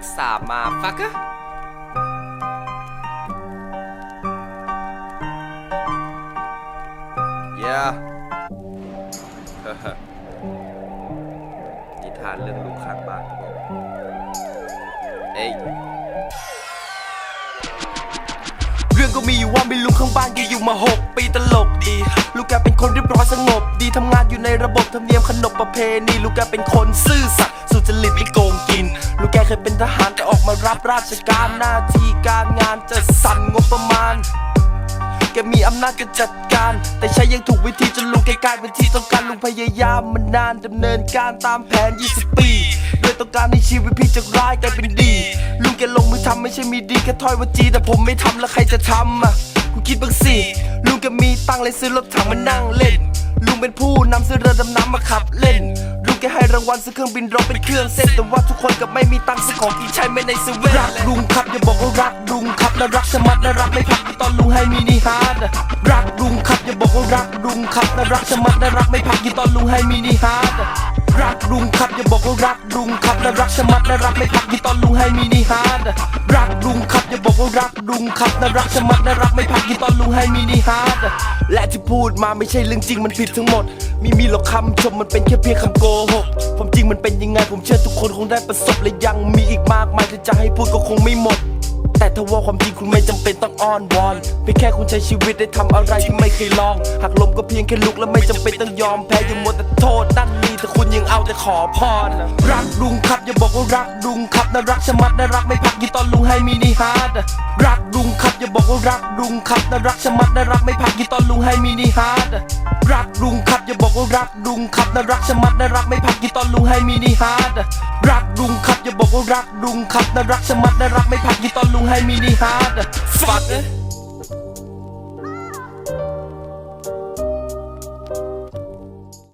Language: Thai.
X3 มาฟักกะ yeah นิทานเรื่องลูกข้างบ้านเอ้ยเรื่องก็มีอยู่ว่ามีลุงข้างบ้านแกอยู่มา6ปีตลกดี ลูกแกเป็นคนเรียบร้อยสงบ ดีทำงานอยู่ในระบบธรรมเนียมขนบประเพณี ลูกแกเป็นคนซื่อสัตย์ เคยเป็นทหารแต่ออกมารับราชการหน้าที่การงานจะสั่นงบประมาณแกมีอำนาจจะจัดการ แต่ใช้ยังถูกวิธีจนลุงแกกลายเป็นที่ต้องการลุงพยายามมานานดำเนินการตามแผน 20 ปีโดยต้องการในชีวิตพี่จากร้ายกลายเป็นดี ลุงแกลงมือทำไม่ใช่มีดีแค่ถ้อยวจี แต่ผมไม่ทำแล้วใครจะทำอะคุณคิดบ้างสิลุงแกมีตังเลยซื้อรถถังมานั่งเล่น ลุงเป็นผู้นำซื้อเรือดำน้ำมาขับเล่น แกให้รางวัลซื้อเครื่องบินรบเป็นเครื่องเส้นแต่ว่าทุกคนกับไม่มีตังค์ซื้อของที่ใช้ไม่ในเซเว่นรักลุงครับอย่าบอกว่ารักลุงครับและรักสมัดและรักไม่พักตอนลุงให้มินิฮาร์ดรักลุงครับอย่าบอกว่ารักลุงครับและรักสมัดและรักไม่พักตอนลุงให้มินิฮาร์ดรักลุงครับอย่าบอกว่ารักลุงครับและรักสมัดและรักไม่พักตอนลุงให้มินิฮาร์ด รักลุงครับและรักสมัดและรักไม่พักตอนลุงให้มินิฮาร์ดและที่พูดมาไม่ใช่เรื่องจริงมันผิดทั้งหมด มีมีหรอกคำชมมันเป็นแค่เพียงคำโกหกผมจริงมันเป็นยังไง ผมเชื่อทุกคนคงได้ประสบและยังมีอีกมากมายที่จะให้พูดก็คงไม่หมด แต่ถ้าว่าความจริงคุณไม่จำเป็นต้องอ้อนวอนเพียงแค่คุณใช้ชีวิตได้ทำอะไรที่ไม่เคยลองหักลมก็เพียงแค่ลุกและไม่จำเป็นต้องยอมแพ้ยังมัวแต่โทษนั่นนี่แต่คุณยัง เอาแต่ขอพรรักลุงครับอย่าบอกว่ารักลุงครับน่ารักชะมัดน่ารักไม่พักยี่ตอนลุงให้มินิฮาร์ดรักลุงครับอย่าบอกว่ารักลุงครับน่ารักชะมัดน่ารักไม่พักยี่ตอนลุงให้มินิฮาร์ดรักลุงครับอย่าบอกว่ารักลุงครับน่ารักชะมัดน่ารักไม่พักยี่ตอนลุงให้มินิฮาร์ดรักลุงครับอย่าบอกว่ารักลุงครับน่ารักชะมัดน่ารักไม่พักยี่ตอนลุงให้มินิฮาร์ดฟัก